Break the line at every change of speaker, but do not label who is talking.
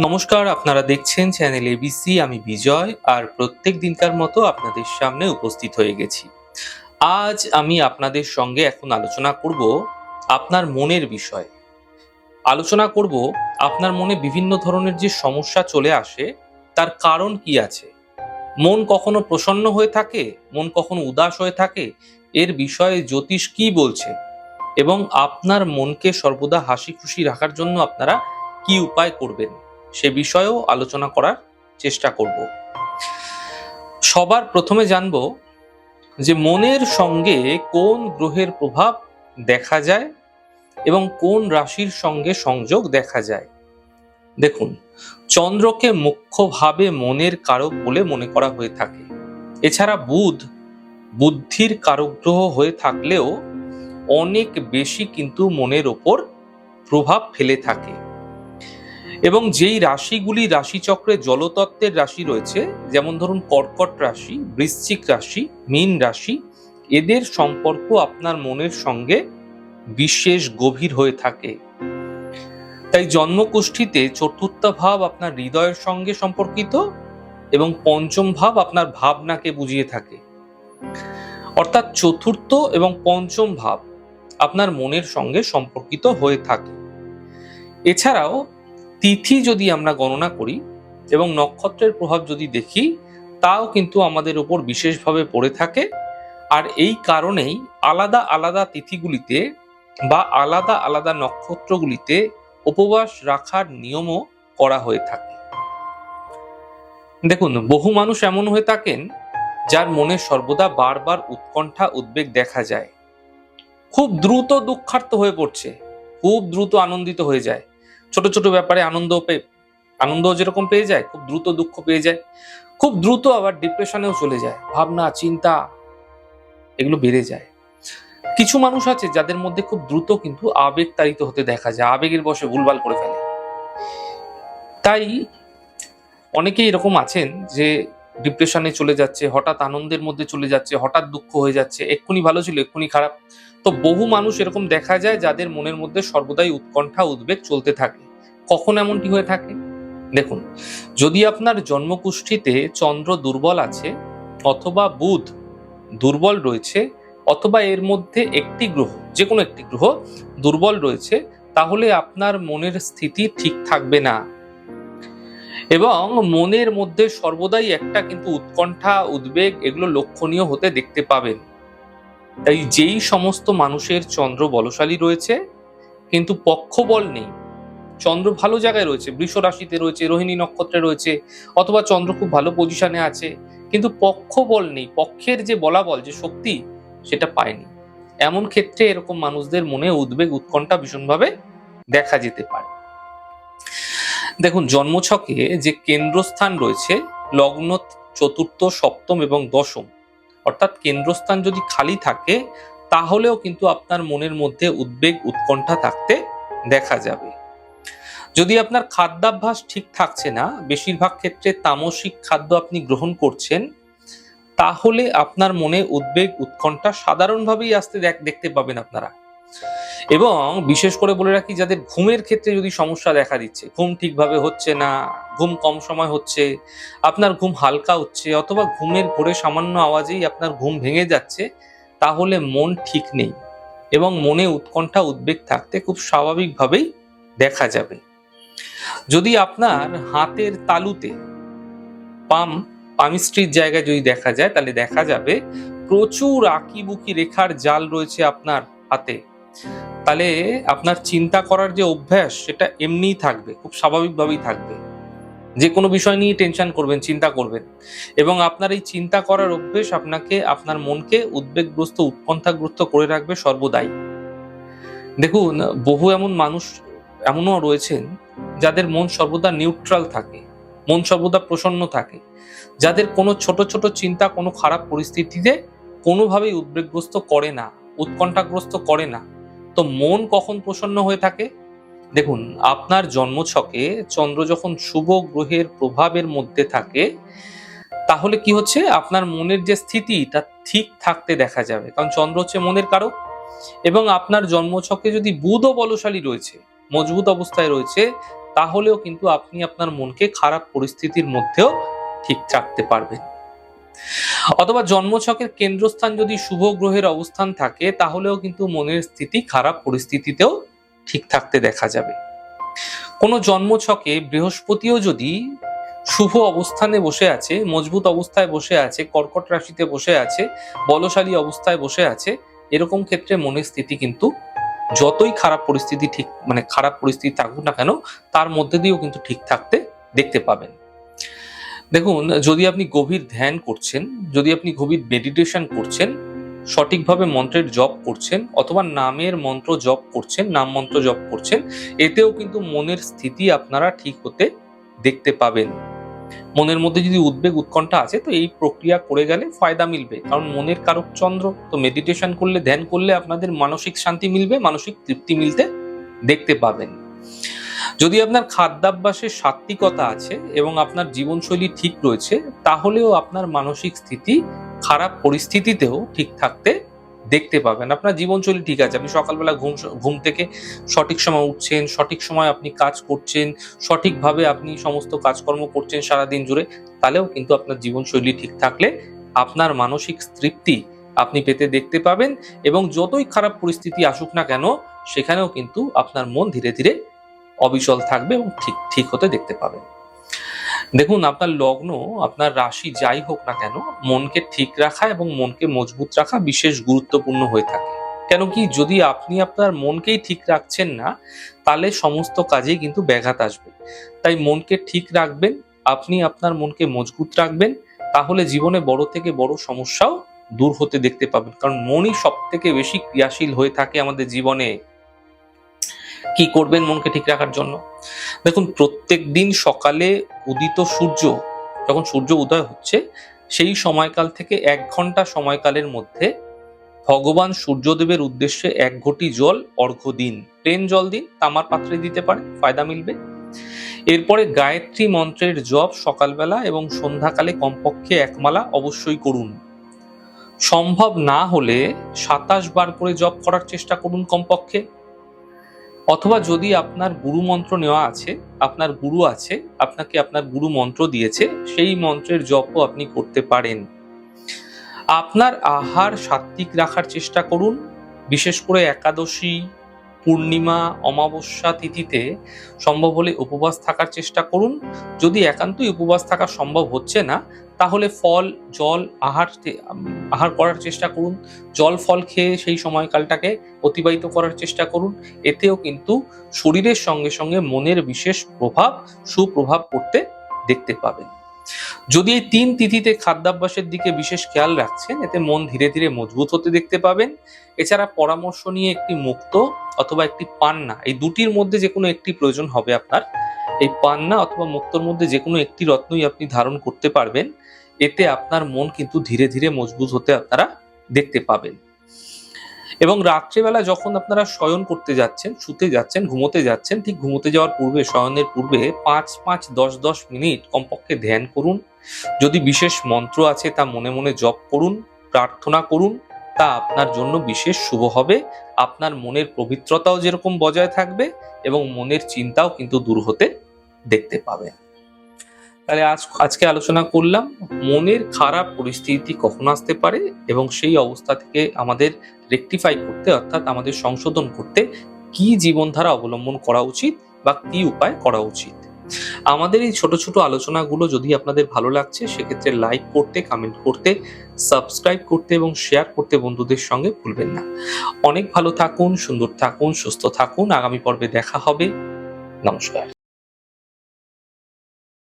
নমস্কার, আপনারা দেখছেন চ্যানেল এবিসি আমি বিজয়, আর প্রত্যেক দিনকার মতো আপনাদের সামনে উপস্থিত হয়ে গেছি। আজ আমি আপনাদের সঙ্গে এখন আলোচনা করব আপনার মনের বিষয়ে। আলোচনা করব আপনার মনে বিভিন্ন ধরনের যে সমস্যা চলে আসে, তার কারণ কি আছে? মন কখনো প্রসন্ন হয়ে থাকে? মন কখনো উদাস হয়ে থাকে? এর বিষয়ে জ্যোতিষ কি বলছে? এবং আপনার মনকে সর্বদা হাসি খুশি রাখার জন্য আপনারা কি উপায় করবেন? সে বিষয়েও আলোচনা করার চেষ্টা করব। সবার প্রথমে জানব যে মনের সঙ্গে কোন গ্রহের প্রভাব দেখা যায় এবং কোন রাশির সঙ্গে সংযোগ দেখা যায়। দেখুন, চন্দ্রকে মুখ্যভাবে মনের কারক বলে মনে করা হয়ে থাকে। এছাড়া বুধ বুদ্ধির কারক গ্রহ হয়ে থাকলেও অনেক বেশি কিন্তু মনের ওপর প্রভাব ফেলে থাকে। এবং যেই রাশিগুলি রাশিচক্রে জলতত্ত্বের রাশি রয়েছে, যেমন ধরুন কর্কট রাশি, বৃশ্চিক রাশি, মীন রাশি, এদের সম্পর্ক আপনার মনের সঙ্গে বিশেষ গভীর হয়ে থাকে। তাই জন্মকুষ্ঠিতে চতুর্থ ভাব আপনার হৃদয়ের সঙ্গে সম্পর্কিত এবং পঞ্চম ভাব আপনার ভাবনাকে বুঝিয়ে থাকে। অর্থাৎ চতুর্থ এবং পঞ্চম ভাব আপনার মনের সঙ্গে সম্পর্কিত হয়ে থাকে। এছাড়াও তিথি যদি আমরা গণনা করি এবং নক্ষত্রের প্রভাব যদি দেখি, তাও কিন্তু আমাদের উপর বিশেষভাবে পড়ে থাকে। আর এই কারণেই আলাদা আলাদা তিথিগুলিতে বা আলাদা আলাদা নক্ষত্রগুলিতে উপবাস রাখার নিয়মও করা হয়ে থাকে। দেখুন, বহু মানুষ এমন হয়ে থাকেন যার মনে সর্বদা বারবার উৎকণ্ঠা, উদ্বেগ দেখা যায়। খুব দ্রুত দুঃখার্থ হয়ে পড়ছে, খুব দ্রুত আনন্দিত হয়ে যায়। ছোট ছোট ব্যাপারে আনন্দ পেয়ে আনন্দ যেরকম পেয়ে যায়, খুব দ্রুত দুঃখ পেয়ে যায়। খুব দ্রুত আবার ডিপ্রেশনেও চলে যায়। ভাবনা, চিন্তা এগুলো বেড়ে যায়। কিছু মানুষ আছে যাদের মধ্যে খুব দ্রুত কিন্তু আবেগ তাড়িত হতে দেখা যায়, আবেগের বসে ভুলভাল করে ফেলে। তাই অনেকেই এরকম আছেন যে ডিপ্রেশনে চলে যাচ্ছে, হঠাৎ আনন্দের মধ্যে চলে যাচ্ছে, হঠাৎ দুঃখ হয়ে যাচ্ছে, এক্ষুনি ভালো ছিল, এক্ষুনি খারাপ। তো বহু মানুষ এরকম দেখা যায় যাদের মনের মধ্যে সর্বদাই উৎকণ্ঠা, উদ্বেগ চলতে থাকে। কখন এমনটি হয়ে থাকে? দেখুন, যদি আপনার জন্মকুষ্ঠিতে চন্দ্র দুর্বল আছে অথবা বুধ দুর্বল রয়েছে অথবা এর মধ্যে একটি গ্রহ যে কোনো একটি গ্রহ দুর্বল রয়েছে, তাহলে আপনার মনের স্থিতি ঠিক থাকবে না। এবং মনের মধ্যে সর্বদাই একটা কিন্তু উৎকণ্ঠা, উদ্বেগ এগুলো লক্ষণীয় হতে দেখতে পাবেন। তাই যেই সমস্ত মানুষের চন্দ্র বলশালী রয়েছে, কিন্তু পক্ষবল নেই। চন্দ্র ভালো জায়গায় রয়েছে, বৃষ রাশিতে রয়েছে, রোহিণী নক্ষত্রে রয়েছে, অথবা চন্দ্র খুব ভালো পজিশনে আছে, কিন্তু পক্ষবল নেই। পক্ষের যে বলাবল, যে শক্তি, সেটা পায়নি। এমন ক্ষেত্রে এরকম মানুষদের মনে উদ্বেগ, উৎকণ্ঠা ভীষণভাবে দেখা যেতে পারে। দেখুন, জন্মছকে যে কেন্দ্রস্থান রয়েছে, লগ্ন চতুর্থ, সপ্তম এবং দশম অর্থাৎ কেন্দ্রস্থান যদি খালি থাকে, তাহলেও কিন্তু আপনার মনের মধ্যে উদ্বেগ, উৎকণ্ঠা থাকতে দেখা যাবে। যদি আপনার খাদ্যাভ্যাস ঠিক থাকছে না, বেশিরভাগ ক্ষেত্রে তামসিক খাদ্য আপনি গ্রহণ করছেন, তাহলে আপনার মনে উদ্বেগ, উৎকণ্ঠা সাধারণভাবেই আসতে দেখ- দেখতে পাবেন আপনারা। এবং বিশেষ করে বলে রাখি, যাদের ঘুমের ক্ষেত্রে যদি সমস্যা দেখা দিচ্ছে, ঘুম ঠিকভাবে হচ্ছে না, ঘুম কম সময় হচ্ছে, আপনার ঘুম হালকা হচ্ছে, অথবা ঘুমের ঘোরে সামান্য আওয়াজেই আপনার ঘুম ভেঙে যাচ্ছে, তাহলে মন ঠিক নেই এবং মনে উৎকণ্ঠা উদ্বেগ থাকতে খুব স্বাভাবিকভাবেই দেখা যাবে। যদি আপনার হাতের তালুতে পাম পামিস্ট্রির জায়গায় যদি দেখা যায়, তাহলে দেখা যাবে প্রচুর আঁকিবুকি রেখার জাল রয়েছে আপনার হাতে। তাহলে আপনার চিন্তা করার যে অভ্যাস, সেটা এমনিই থাকবে, খুব স্বাভাবিকভাবেই থাকবে। যে কোনো বিষয় নিয়ে টেনশন করবেন, চিন্তা করবেন। এবং আপনার এই চিন্তা করার অভ্যেস আপনাকে, আপনার মনকে উদ্বেগগ্রস্ত, উৎকণ্ঠাগ্রস্ত করে রাখবে সর্বদাই। দেখুন, বহু এমন মানুষ এমনও রয়েছেন, যাদের মন সর্বদা নিউট্রাল থাকে, মন সর্বদা প্রসন্ন থাকে, যাদের কোনো ছোট ছোট চিন্তা, কোনো খারাপ পরিস্থিতিতে কোনোভাবেই উদ্বেগগ্রস্ত করে না, উৎকণ্ঠাগ্রস্ত করে না। তো মন কখন প্রসন্ন হয়ে থাকে? দেখুন, আপনার জন্মছকে চন্দ্র যখন শুভ গ্রহের প্রভাবের মধ্যে থাকে, তাহলে কি হচ্ছে? আপনার মনের যে স্থিতি, তা ঠিক থাকতে দেখা যাবে। কারণ চন্দ্র হচ্ছে মনের কারক এবং আপনার জন্মছকে যদি বুধও বলশালী রয়েছে, মজবুত অবস্থায় রয়েছে, তাহলেও কিন্তু আপনি আপনার মনকে খারাপ পরিস্থিতির মধ্যেও ঠিক রাখতে পারবেন। অথবা জন্মছকের কেন্দ্রস্থান যদি শুভ গ্রহের অবস্থান থাকে, তাহলেও কিন্তু মনের স্থিতি খারাপ পরিস্থিতিতেও ঠিক থাকতে দেখা যাবে। কোনো জন্মছকে বৃহস্পতিও যদি শুভ অবস্থানে বসে আছে, মজবুত অবস্থায় বসে আছে, কর্কট রাশিতে বসে আছে, বলশালী অবস্থায় বসে আছে, এরকম ক্ষেত্রে মনের স্থিতি কিন্তু যতই খারাপ পরিস্থিতি ঠিক মানে খারাপ পরিস্থিতি থাকুক না কেন, তার মধ্যে দিয়েও কিন্তু ঠিক থাকতে দেখতে পাবেন। দেখুন, যদি আপনি গভীর ধ্যান করছেন, যদি আপনি গভীর মেডিটেশন করছেন, সঠিকভাবে মন্ত্রের জপ করছেন, অথবা নামের মন্ত্র জপ করছেন, নাম মন্ত্র জপ করছেন, এতেও কিন্তু মনের স্থিতি আপনারা ঠিক হতে দেখতে পাবেন। মনের মধ্যে যদি উদ্বেগ, উৎকণ্ঠা আছে, তো এই প্রক্রিয়া করে গেলে ফায়দা মিলবে। কারণ মনের কারক চন্দ্র, তো মেডিটেশন করলে, ধ্যান করলে আপনাদের মানসিক শান্তি মিলবে, মানসিক তৃপ্তি মিলতে দেখতে পাবেন। যদি আপনার খাদ্যাভ্যাসে সাত্বিকতা আছে এবং আপনার জীবনশৈলী ঠিক রয়েছে, তাহলেও আপনার মানসিক স্থিতি খারাপ পরিস্থিতিতেও ঠিক থাকতে দেখতে পাবেন। আপনার জীবনশৈলী ঠিক আছে। আপনি সকালবেলা ঘুম ঘুম থেকে সঠিক সময় উঠছেন, সঠিক সময় আপনি কাজ করছেন, সঠিকভাবে আপনি সমস্ত কাজকর্ম করছেন সারাদিন জুড়ে, তাহলেও কিন্তু আপনার জীবনশৈলী ঠিক থাকলে আপনার মানসিক তৃপ্তি আপনি পেতে দেখতে পাবেন এবং যতই খারাপ পরিস্থিতি আসুক না কেন, সেখানেও কিন্তু আপনার মন ধীরে ধীরে অবিচল থাকবে এবং ঠিক ঠিক হতে দেখতে পাবেন দেখুন, আপনার লগ্ন, আপনার রাশি যাই হোক না কেন, মনকে ঠিক রাখা এবং মনকে মজবুত রাখা বিশেষ গুরুত্বপূর্ণ হয়ে থাকে। কেন কি, যদি আপনি আপনার মনকেই ঠিক রাখছেন না, তাহলে সমস্ত কাজেই কিন্তু ব্যাঘাত আসবে। তাই মনকে ঠিক রাখবেন, আপনি আপনার মনকে মজবুত রাখবেন, তাহলে জীবনে বড় থেকে বড় সমস্যাও দূর হতে দেখতে পাবেন। কারণ মনই সব থেকে বেশি ক্রিয়াশীল হয়ে থাকে আমাদের জীবনে। কি করবেন মনকে ঠিক রাখার জন্য? দেখুন, প্রত্যেক দিন সকালে উদিত সূর্য, যখন সূর্য উদয় হচ্ছে, সেই সময়কাল থেকে এক ঘণ্টা সময়কালের মধ্যে ভগবান সূর্যদেবের উদ্দেশ্যে এক ঘটি জল, অর্ঘ্য দিন। প্লেন জল দিন, তামার পাত্রে দিতে পারে, ফায়দা মিলবে। এরপরে গায়ত্রী মন্ত্রের জপ সকালবেলা এবং সন্ধ্যাকালে কমপক্ষে একমালা অবশ্যই করুন। সম্ভব না হলে সাতাশ বার করে জপ করার চেষ্টা করুন কমপক্ষে। অথবা যদি আপনার গুরু মন্ত্র নেওয়া আছে, আপনার গুরু আছে, আপনাকে আপনার গুরু মন্ত্র দিয়েছে, সেই মন্ত্রের জপও আপনি করতে পারেন। আপনার আহার সাত্বিক রাখার চেষ্টা করুন, বিশেষ করে একাদশী পূর্ণিমা, অমাবস্যা তিথিতে সম্ভব হলে উপবাস থাকার চেষ্টা করুন। যদি একান্তই উপবাস থাকা সম্ভব হচ্ছে না, তাহলে ফল, জল আহার আহার করার চেষ্টা করুন। জল, ফল খেয়ে সেই সময়কালটাকে অতিবাহিত করার চেষ্টা করুন। এতেও কিন্তু শরীরের সঙ্গে সঙ্গে মনের বিশেষ প্রভাব, সুপ্রভাব পড়তে দেখতে পাবেন। যদি এই তিন তিথিতে খাদ্যাভ্যাসের দিকে বিশেষ খেয়াল রাখছেন, এতে মন ধীরে ধীরে মজবুত হতে দেখতে পাবেন। এছাড়া পরামর্শ নিয়ে একটি মুক্ত অথবা একটি পান্না, এই দুটির মধ্যে যে কোনো একটি প্রয়োজন হবে আপনার। এই পান্না অথবা মুক্তর মধ্যে যে কোনো একটি রত্নই আপনি ধারণ করতে পারবেন। এতে আপনার মন কিন্তু ধীরে ধীরে মজবুত হতে আপনারা দেখতে পাবেন। এবং রাত্রেবেলা যখন আপনারা শয়ন করতে যাচ্ছেন, শুতে যাচ্ছেন, ঘুমোতে যাচ্ছেন, ঠিক ঘুমোতে যাওয়ার পূর্বে, শয়নের পূর্বে পাঁচ পাঁচ দশ দশ মিনিট কমপক্ষে ধ্যান করুন। যদি বিশেষ মন্ত্র আছে তা মনে মনে জপ করুন, প্রার্থনা করুন, তা আপনার জন্য বিশেষ শুভ হবে। আপনার মনের পবিত্রতাও যেরকম বজায় থাকবে এবং মনের চিন্তাও কিন্তু দূর হতে দেখতে পাবেন। তাহলে আজ আজকে আলোচনা করলাম, মনের খারাপ পরিস্থিতি কখন আসতে পারে এবং সেই অবস্থা থেকে আমাদের রেকটিফাই করতে, অর্থাৎ আমাদের সংশোধন করতে কি জীবনধারা অবলম্বন করা উচিত বা কি উপায় করা উচিত। আমাদের এই ছোট ছোট আলোচনাগুলো যদি আপনাদের ভালো লাগছে, সেক্ষেত্রে লাইক করতে কমেন্ট করতে সাবস্ক্রাইব করতে এবং শেয়ার করতে বন্ধুদের সঙ্গে ভুলবেন না। অনেক ভালো থাকুন, সুন্দর থাকুন, সুস্থ থাকুন। আগামী পর্বে দেখা হবে। নমস্কার।